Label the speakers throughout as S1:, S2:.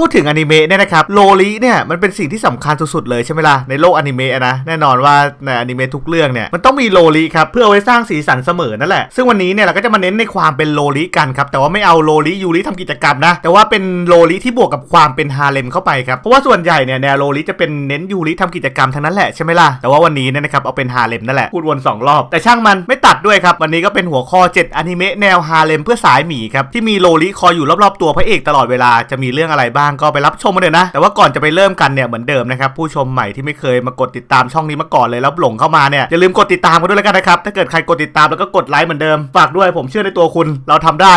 S1: พูดถึงอนิเมะเนี่ยนะครับโลลิเนี่ยมันเป็นสิ่งที่สำคัญสุดๆเลยใช่ไหมล่ะในโลกอนิเมะนะแน่นอนว่าในอนิเมะทุกเรื่องเนี่ยมันต้องมีโลลิครับเพื่อเอาไว้สร้างสีสันเสมอนั่นแหละซึ่งวันนี้เนี่ยเราก็จะมาเน้นในความเป็นโลลิกันครับแต่ว่าไม่เอาโลลิยูริทำกิจกรรมนะแต่ว่าเป็นโลลิที่บวกกับความเป็นฮาเลมเข้าไปครับเพราะว่าส่วนใหญ่เนี่ยแนวโลลิจะเป็นเน้นยูริทำกิจกรรมทั้งนั้นแหละใช่ไหมล่ะแต่ว่าวันนี้เนี่ยนะครับเอาเป็นฮาเลมนั่นแหละพูดวนสองรอบแต่ช่างมันไม่ตัดด้วยครับวันนี้ก็เป็นหัวข้อ 7 อนิเมะแนวฮาเลมเพื่อสายหมีครับที่มีโลลิคอยอยู่รอบๆตัวพระเอกตลอดเวลาจะมีเรื่องอะไรบ้างก็ไปรับชมกันเลยนะ แต่ว่าก่อนจะไปเริ่มกันเนี่ยเหมือนเดิมนะครับผู้ชมใหม่ที่ไม่เคยมากดติดตามช่องนี้มาก่อนเลยแล้วหลงเข้ามาเนี่ยอย่าลืมกดติดตามกันด้วยแล้วกันนะครับถ้าเกิดใครกดติดตามแล้วก็กดไลค์เหมือนเดิมฝากด้วยผมเชื่อในตัวคุณเราทำได้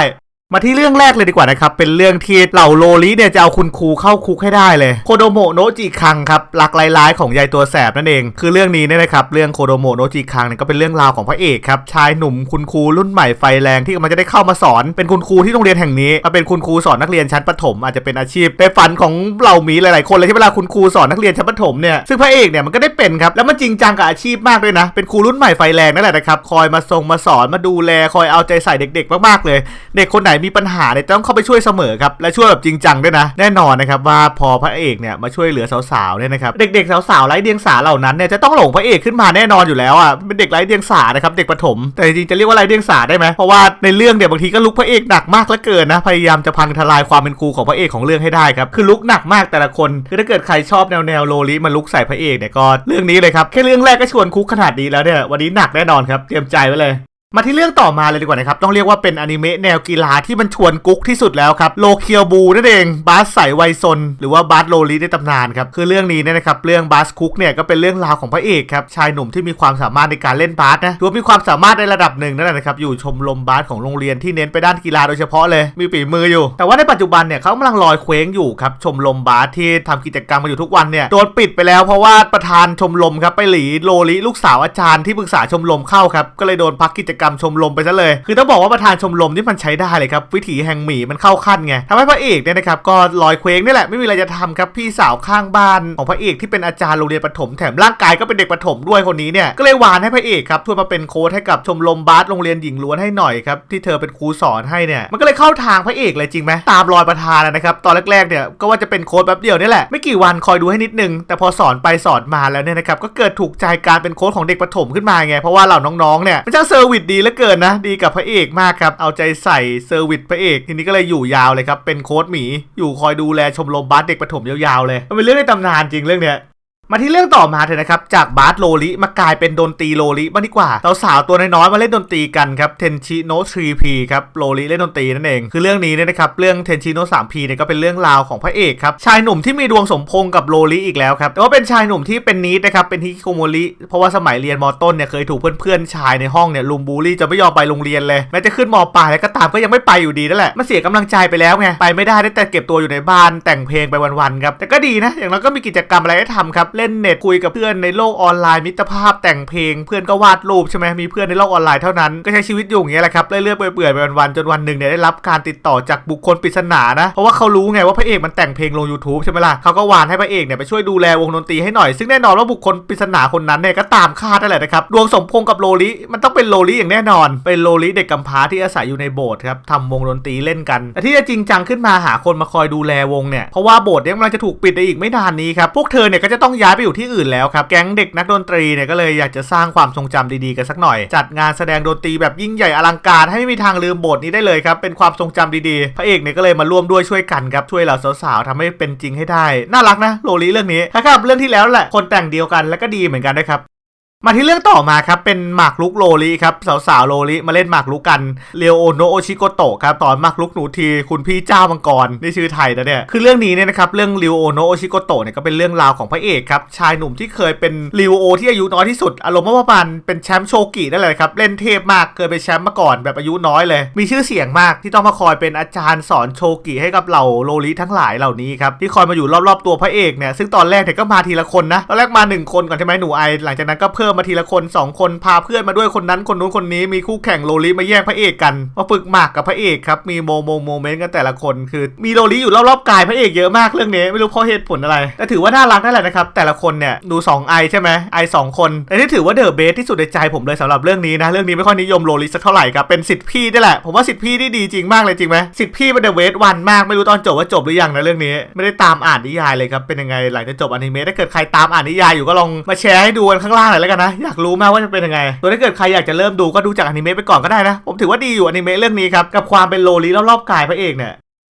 S1: มาที่เรื่องแรกเลยดีกว่านะครับ เป็นเรื่องที่เหล่าโลลิเนี่ยจะเอาคุณครูเข้าคุกให้ได้เลย โคโดโมโนจิคังครับรักร้ายๆของยายตัวแสบนั่นเอง คือเรื่องนี้เนี่ยนะครับ เรื่องโคโดโมโนจิคังเนี่ยก็เป็นเรื่องราวของพระเอกครับชายหนุ่มคุณครูรุ่นใหม่ไฟแรงที่กำลังจะได้เข้ามาสอน เป็นคุณครูที่โรงเรียนแห่งนี้มาเป็นคุณครูสอนนักเรียนชั้นประถม อาจจะเป็นอาชีพในฝันของเหล่าหมีหลายๆคนเลยที่เวลาคุณครูสอนนักเรียนชั้นประถมเนี่ยซึ่งพระเอกเนี่ยมันก็ได้เป็นครับแล้วมันจริงจังกับอาชีพมากด้วยนะ เป็นครูรุ่นใหม่ไฟแรงนั่นแหละนะครับคอยมาส่งมาสอนมาดูแลคอยเอาใจใส่เด็ก ๆ มากๆเลย เด็กคนไหนมีปัญหาเนี่ยต้องเข้าไปช่วยเสมอครับและช่วยแบบจริงจังด้วยนะ แน่นอนนะครับว่าพอพระเอกเนี่ยมาช่วยเหลือสาวๆเนี่ยนะครับเด็กๆสาวๆไร้เดียงสาเหล่านั้นเนี่ยจะต้องหลงพระเอกขึ้นมาแน่นอนอยู่แล้วอะเป็นเด็กไร้เดียงสานะครับเด็กประถม แต่จริงๆจะเรียกว่าไร้เดียงสาได้ไหมเพราะว่าในเรื่องเนี่ยบางทีก็ลุกพระเอกหนักมากเหลือเกินนะพยายามจะพังทลายความเป็นครูของพระเอกของเรื่องให้ได้ครับคือลุกหนักมากแต่ละคนคือถ้าเกิดใครชอบแนวแนวโลลิมาลุกใส่พระเอกเนี่ยก็เรื่องนี้เลยครับแค่เรื่องแรกก็ชวนคุกขนาดนี้แล้วเนี่ยวันนี้หนักแน่นอนครับเตรียมใจไว้เลย มาที่เรื่องต่อมาเลยดีกว่านะครับ ต้องเรียกว่าเป็นอนิเมะแนวกีฬาที่มันชวนกุ๊กที่สุดแล้วครับ โลเคียวบูนั่นเอง บาสใสไวซน หรือว่าบาสโลลีในตำนานครับ คือเรื่องนี้เนี่ยนะครับ เรื่องบาสคุกเนี่ยก็เป็นเรื่องราวของพระเอกครับ ชายหนุ่มที่มีความสามารถในการเล่นบาสนะถือว่ามีความสามารถในระดับหนึ่งนั่นแหละนะครับ อยู่ชมรมบาสของโรงเรียนที่เน้นไปด้านกีฬาโดยเฉพาะเลย มีฝีมืออยู่ แต่ว่าในปัจจุบันเนี่ยเขากำลังลอยเคว้งอยู่ครับ ชมรมบาสที่ทำกิจกรรมมาอยู่ทุกวันเนี่ย โดนปิดไปแล้วเพราะว่าประธานชมรมครับไปหลีโลลิลูกสาวอาจารย์ที่ปรึกษาชมรมเข้าครับก็เลยโดนพักกิจกรรมชมรมไปซะเลย คือต้องบอกว่าประธานชมรมที่มันใช้ได้เลยครับ วิถีแห่งหมีมันเข้าขั้นไงทำให้พระเอกเนี่ยนะครับก็ลอยเคว้งนี่แหละไม่มีอะไรจะทำครับพี่สาวข้างบ้านของพระเอกที่เป็นอาจารย์โรงเรียนประถมแถมร่างกายก็เป็นเด็กประถมด้วยคนนี้เนี่ยก็เลยวานให้พระเอกครับช่วยมาเป็นโค้ชให้กับชมรมบาสโรงเรียนหญิงล้วนให้หน่อยครับที่เธอเป็นครูสอนให้เนี่ยมันก็เลยเข้าทางพระเอกเลยจริงไหมตามรอยประธานนะครับตอนแรกๆเนี่ยก็ว่าจะเป็นโค้ชแป๊บเดียวนี่แหละไม่กี่วันคอยดูให้นิดนึง แต่พอสอนไปสอนมาแล้วเนี่ยนะครับก็เกิดถูกใจการเป็นโค้ชของเด็กประถมขึ้นมาไงเพราะว่าเหล่าน้องๆเนี่ยมันช่างเซอร์วิสดีเหลือเกินนะ ดีกับพระเอกมากครับ เอาใจใส่เซอร์วิสพระเอก ทีนี้ก็เลยอยู่ยาวเลยครับ เป็นโค้ดหมี อยู่คอยดูแลชมรมบาสเด็กประถมยาวๆเลย มันเป็นเรื่องในตำนานจริงเรื่องเนี้ย มาที่เรื่องต่อมาเถอะนะครับ จากบาสโลลิมากลายเป็นดนตรีโลลิบ้างดีกว่าสาวๆตัวน้อยๆมาเล่นดนตรีกันครับเทนชิโนะ3 p ครับโลลิเล่นดนตรีนั่นเอง คือเรื่องนี้เนี่ยนะครับเรื่องเทนชิโนะ3 p เนี่ยก็เป็นเรื่องราวของพระเอกครับชายหนุ่มที่มีดวงสมพงกับโลลิอีกแล้วครับแต่ว่าเป็นชายหนุ่มที่เป็นนิดนะครับเป็นฮิคิโกโมริเพราะว่าสมัยเรียนมต้นเนี่ยเคยถูกเพื่อนๆชายในห้องเนี่ยลุมบูลลี่จะไม่ยอมไปโรงเรียนเลยแม้จะขึ้นมปลายแล้วก็ตามก็ยังไม่ไปอยู่ดีนั่นแหละมันเสียกำลังใจไปแล้วไงไปไม่ได้ได้แต่เก็บตัวอยู่ในบ้านแต่งเพลงไปวันๆครับแต่ก็ดีนะอย่างน้อยก็มีกิจกรรมอะไรให้ทำครับเล่นเน็ตคุยกับเพื่อนในโลกออนไลน์มิตรภาพแต่งเพลงเพื่อนก็วาดรูปใช่ไหมมีเพื่อนในโลกออนไลน์เท่านั้นก็ใช้ชีวิตอยู่อย่างเงี้ยแหละครับเรื่อยๆเปื่อยๆไปวันๆจนวันหนึ่งเนี่ยได้รับการติดต่อจากบุคคลปริศนานะเพราะว่าเขารู้ไงว่าพระเอกมันแต่งเพลงลง YouTube ใช่ไหมล่ะเขาก็วานให้พระเอกเนี่ยไปช่วยดูแลวงดนตรีให้หน่อยซึ่งแน่นอนว่าบุคคลปริศนาคนนั้นเนี่ยก็ตามคาดนั่นแหละนะครับดวงสมพงษ์กับโลลิมันต้องเป็นโลลิอย่างแน่นอน เป็นโลลิเด็กกำพร้าที่อาศัยอยู่ในโบสถ์ครับทำวงดนตรีเล่นกันแต่ที่จะจริงจังขึ้นมาหาคนมาคอยดูแลวงเนี่ยเพราะว่าโบสถ์เนี่ยกำลังจะถูกปิดในอีกไม่นานนี้ครับพวกเธอเนี่ยก็จะต้องย้ายไปอยู่ที่อื่นแล้วครับ แก๊งเด็กนักดนตรีเนี่ยก็เลยอยากจะสร้างความทรงจำดีๆกันสักหน่อย จัดงานแสดงดนตรีแบบยิ่งใหญ่อลังการให้ไม่มีทางลืมบทนี้ได้เลยครับ เป็นความทรงจำดีๆ พระเอกเนี่ยก็เลยมาร่วมด้วยช่วยกันครับ ช่วยเหล่าสาวๆทำให้เป็นจริงให้ได้ น่ารักนะโลลีเรื่องนี้ถ้ากับเรื่องที่แล้วแหละคนแต่งเดียวกันแล้วก็ดีเหมือนกันนะครับ มาที่เรื่องต่อมาครับเป็นหมากรุกโลลิครับสาวๆโลลิมาเล่นหมากรุกกันเรียวโอโนโอชิโกโตะครับตอนหมากรุกหนูทีคุณพี่เจ้ามังกรนี่ชื่อไทยนะเนี่ยคือเรื่องนี้เนี่ยนะครับเรื่องเริวโอโนโอชิโกโตะเนี่ยก็เป็นเรื่องราวของพระเอกครับชายหนุ่มที่เคยเป็นริวโอที่อายุน้อยที่สุด อารมณ์ว่าประมาณเป็นแชมป์โชกินั่นแหละครับเล่นเทพมากเคยเป็นแชมป์มาก่อนแบบอายุน้อยเลย มีชื่อเสียงมากที่ต้องมาคอยเป็นอาจารย์สอนโชกิให้กับเหล่าโลลิทั้งหลายเหล่านี้ครับที่คอยมาอยู่รอบๆตัวพระเอกเนี่ยซึ่งตอนแรกเนี่ยก็มาทีละคนนะตอนแรกมาหนึ่งคนก่อนใช่ไหมหนูไอหลังจากนั้นก็เพิ่มพิ่มมาทีละคนสองคนพาเพื่อนมาด้วยคนนั้นคนนู้นคนนี้มีคู่แข่งโลลิมาแย่งพระเอกกันมาฝึกหมากกับพระเอกครับมีโมโมโมเมนต์กันแต่ละคนคือ มีโลลิอยู่รอบๆกายพระเอกเยอะมากเรื่องนี้ไม่รู้เพราะเหตุผลอะไร แต่ถือว่าน่ารักนั่นแหละนะครับแต่ละคนเนี่ยดู2ไอใช่ไหมไอสองคนแต่ที่ถือว่าเดอะเบสที่สุดในใจผมเลยสำหรับเรื่องนี้นะเรื่องนี้ไม่ค่อยนิยมโลลิสักเท่าไหร่ครับเป็นสิทธิ์พี่นี่แหละผมว่าสิทธิ์พี่นี่ดีจริงมากเลยจริงไหมสิทธิ์พี่เป็นเดอะเบสวันมากไม่รู้ตอนจบว่าจบหรือยังนะเรื่องนี้ ไม่ได้ตามอ่านนิยายเลยครับเป็นยังไงหลังจากจบอนิเมะถ้าเกิดใครตามอ่านนิยายอยู่ก็ลองมาแชร์ให้ดูกันข้างล่างหน่อยแล้วกันนะ อยากรู้มากว่าจะเป็นยังไงส่วถ้าเกิดใครอยากจะเริ่มดูก็ดูจากอนิเมะไปก่อนก็ได้นะ ผมถือว่าดีอยู่อนิเมะเรื่องนี้ครับ กับความเป็นโลลีรอบๆกายพระเอกเนี่ย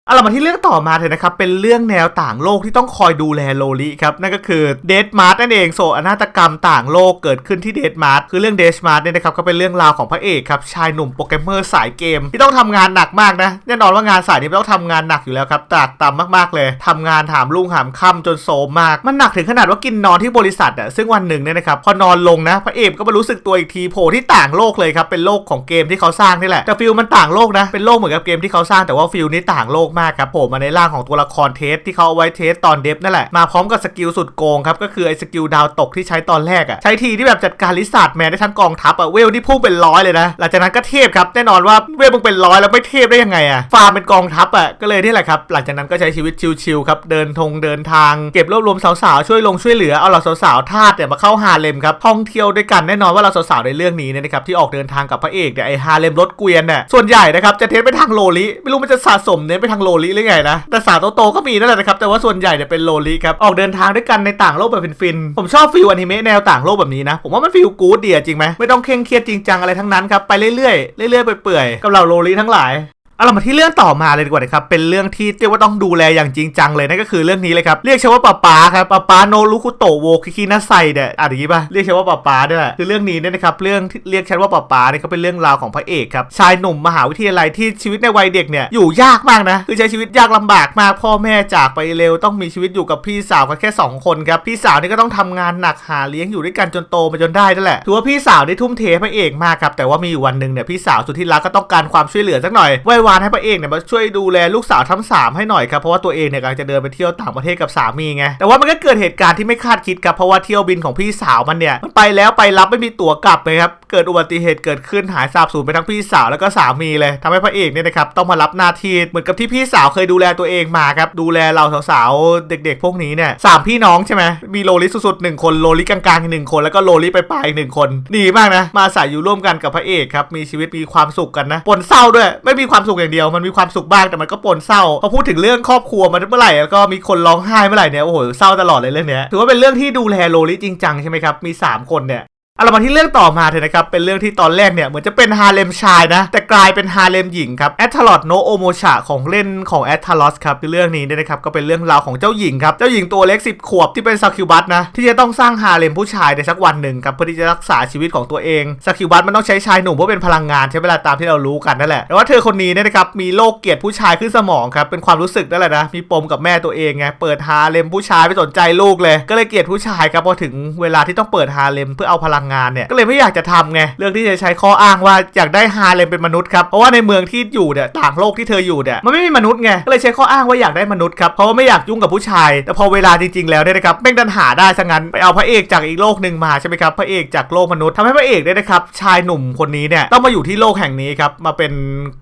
S1: เอาเรามาที่เรื่องต่อมาเถอะนะครับ เป็นเรื่องแนวต่างโลกที่ต้องคอยดูแลโลลิครับ นั่นก็คือเด d มาร์นั่นเองโศกนาฏกรรมต่างโลกเกิดขึ้นที่เด d มาร์คือเรื่องเด d มาร์เนี่ยนะครับก็เป็นเรื่องราวของพระเอกครับชายหนุ่มโปรแกรมเมอร์สายเกม ที่ต้องทำงานหนักมากนะแน่นอนว่างานสายนี้มันต้องทำงานหนักอยู่แล้วครับตากตรำมากๆเลยทำงานถามลุ่งหามค่ำจนโซมมากมันหนักถึงขนาดว่ากินนอนที่บริษัทอะซึ่งวันหนึ่งเนี่ยนะครับพอนอนลงนะพระเอกก็มารู้สึกตัวอีกทีโผล่ที่ต่างโลกเลยครับเป็นโลกของเกมที่เขาสร้างนี่แหละแต่ฟิลมันต่างโลกนะเป็นโลกเหมือนกับเกมที่เขาสร้างแต่ว่าฟิลนี้ต่างโลกมากครับผล่มาในร่างของตัวละครเทสที่เขาเอาไว้เทสตอนเดฟนั่นแหละมาพร้อมกับสกิลสุดโกงครับก็คือไอ้สกิลดาวตกที่ใช้ตอนแรกอะใช้ทีที่แบบจัดการลิซาร์ดแมนได้ทั้งกองทัพอะเวลที่พุ่งเป็นร้อยเลยนะหลังจากนั้นก็เทพครับแน่นอนว่าเวลมึงเป็นร้อยแล้วไม่เทพได้ยังไงอะฟาร์มเป็นกองทัพอะก็เลยนี่แหละครับหลังจากนั้นก็ใช้ชีวิตชิลๆครับเดินทงเดินทางเก็บรวบรวมสาวๆช่วยลงช่วยเหลือเอาเราสาวๆทาสเนี่ยมาเข้าฮาเลมครับท่องเที่ยวด้วยกันแน่นอนว่าเราสาวๆในเรื่องนี้เนี่ยนะครับที่ออกเดินทางกับพระเอกเนี่ยไอฮาเลมรถเกวียนเนี่ยส่วนใหญ่นะครับจะเทสไปทางโลลิไม่รู้มันจะสะสมเน้นไปทางโลลิหรือไงนะ แต่สาวโตๆก็มีนั่นแหละนะครับ แต่ว่าส่วนใหญ่เนี่ยเป็นโลลิครับ ออกเดินทางด้วยกันในต่างโลกแบบฟินๆ ผมชอบฟิลอนิเมะแนวต่างโลกแบบนี้นะ ผมว่ามันฟิลกู๊ดเดียจริงไหมไม่ต้องเคร่งเครียดจริงจังอะไรทั้งนั้นครับ ไปเรื่อยๆ เรื่อยๆไปเปื่อยๆ กับเราโลลิทั้งหลาย เอาเรามาที่เรื่องต่อมาเลยดีกว่านะครับ เป็นเรื่องที่เรียกว่าต้องดูแลอย่างจริงจังเลยนั่นก็คือเรื่องนี้เลยครับ เรียกเชว่าป้าป้าครับป้าป้าโนรุคุโตะโวคิคินาไซเนี่ยอ่านอย่างนี้ป่ะ เรียกเชว่าป้าป้าด้วยแหละคือเรื่องนี้เนี่ยนะครับ เรื่องเรียกฉันว่าป้าป้าเนี่ยก็เป็นเรื่องราวของพระเอกครับ ชายหนุ่มมหาวิทยาลัยที่ชีวิตในวัยเด็กเนี่ยอยู่ยากมากนะ คือใช้ชีวิตยากลำบากมาก พ่อแม่จากไปเร็ว ต้องมีชีวิตอยู่กับพี่สาวกันแค่สองคนครับ พี่สาวนี่ก็ต้องทำงานหนักหาเลี้ยงอยู่ด้วยกันจนโตมาจนได้นั่นแหละ ถือว่าพี่สาวได้ทุ่มเทพระเอกมากครับ แต่ว่ามีอยู่วันหนึ่งเนี่ยพี่สาวสุดที่รักก็ต้องการความช่วยเหลือสักหน่อยไหว้วานให้พระเอกเนี่ยมาช่วยดูแลลูกสาวทั้งสามให้หน่อยครับเพราะว่าตัวเองเนี่ยกำลังจะเดินไปเที่ยวต่างประเทศกับสามีไงแต่ว่ามันก็เกิดเหตุการณ์ที่ไม่คาดคิดครับเพราะว่าเที่ยวบินของพี่สาวมันเนี่ยมันไปแล้วไปรับไม่มีตั๋วกลับเลยครับเกิดอุบัติเหตุเกิดขึ้นหายสาบสูญไปทั้งพี่สาวแล้วก็สามีเลยทำให้พระเอกเนี่ยนะครับต้องมารับหน้าที่เหมือนกับที่พี่สาวเคยดูแลตัวเองมาครับดูแลเราสาวๆเด็ก ๆ พวกนี้เนี่ยสามพี่น้องใช่ไหมมีโลลิสุดๆหนึ่งคนโลลิกลางๆอีกหนึ่งคนแล้วก็โลลิไปปลายๆอีกหนึ่งคนดีมากนะมาใส่อยู่ร่วมกันกับพระเอกครับมีชีวิตมีความสุขกันนะปนเศร้าด้วยไม่มีความสุขอย่างเดียวมันมีความสุขบ้างแต่มันก็ปนเศร้าพอพูดถึงเรื่องครอบครัวมันเมื่อไหร่แล้วก็มีคนร้องไห้เมื่อไหร่เนี่ยโอ้โหเศร้าตลอดเลยเรื่องเนี้ยถือว่าเป็นเรื่องที่ดูแลโลลิจริงจังใช่ไหมครับมีสามคนเนี่ยเอาเรามาที่เรื่องต่อมาเถอะนะครับ เป็นเรื่องที่ตอนแรกเนี่ยเหมือนจะเป็นฮาเลมชายนะ แต่ กลายเป็นฮาเลมหญิงครับแอตทลอดโนโอโมชาของเล่นของแอตทลอสครับคือเรื่องนี้เนี่ยนะครับก็เป็นเรื่องราวของเจ้าหญิงครับเจ้าหญิงตัวเล็ก 10 ขวบที่เป็นซาคิวบัตนะที่จะต้องสร้างฮาเลมผู้ชายในสักวันหนึ่งครับเพื่อที่จะรักษาชีวิตของตัวเองซาคิวบัตมันต้องใช้ชายหนุ่มเพื่อเป็นพลังงานใช้เวลาตามที่เรารู้กันนั่นแหละแต่ว่าเธอคนนี้เนี่ยนะครับมีโรคเกลียดผู้ชายขึ้นสมองครับเป็นความรู้สึกนั่นแหละนะมีปมกับแม่ตัวเองไงเปิดฮาเลมผู้ชายไม่สนใจลูกเลย ก็เลยเกลียดผู้ชายครับพอถึงเวลาที่ต้องเปิดฮาเลมเพื่อเอาพลังงานเนี่ยก็เลยไม่อยากจะทำไงเรื่องที่จะใช้ข้ออ้างว่าอยากได้ฮาเลมเป็นมนุษย์ครับเพราะว่าในเมืองที่อยู่เนี่ยต่างโลกที่เธออยู่เนี่ยมันไม่มีมนุษย์ไงก็เลยใช้ข้ออ้างว่าอยากได้มนุษย์ครับเพราะว่าไม่อยากยุ่งกับผู้ชาย แต่พอเวลาจริงๆแล้วเนี่ยนะครับแม่งดันหาได้ซะงั้นไปเอาพระเอกจากอีกโลกหนึ่งมาใช่ไหมครับพระเอกจากโลกมนุษย์ทำให้พระเอกเนี่ยนะครับชายหนุ่มคนนี้เนี่ยต้องมาอยู่ที่โลกแห่งนี้ครับมาเป็น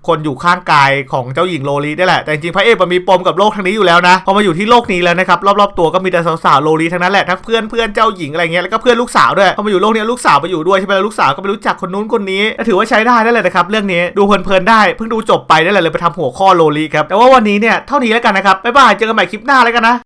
S1: คนอยู่ข้างกายของเจ้าหญิงโลลีนี่แหละ แต่จริงๆพระเอกมันมีปมกับโลกทางนี้อยู่แล้วนะพอมาอยู่ที่โลกนี้แล้วนะครับรอบๆตัวก็มีแต่สาวๆโลลีทั้งนั้นแหละทั้งเพื่อนเพื่อนเจ้าหญิงอะไรเงี้ยแล้วก็เพื่อนลูกสาวด้วยพอมาอยู่โลกนี้ลูกสาวไปอยู่ด้วยใช่ไหมลูกสาวก็ไปรู้จักคนนู้นคนนี้ถือว่าใช้ได้นั่นแหละนะครับเรื่องนี้ดูเพลินๆได้เพิ่งดูจบไปนั่นแหละเลยไปทำหัวข้อโลลีครับแต่ว่าวันนี้เนี่ยเท่านี้แล้วกันนะครับบ๊ายบายเจอกันใหม่คลิปหน้าแล้วกันนะ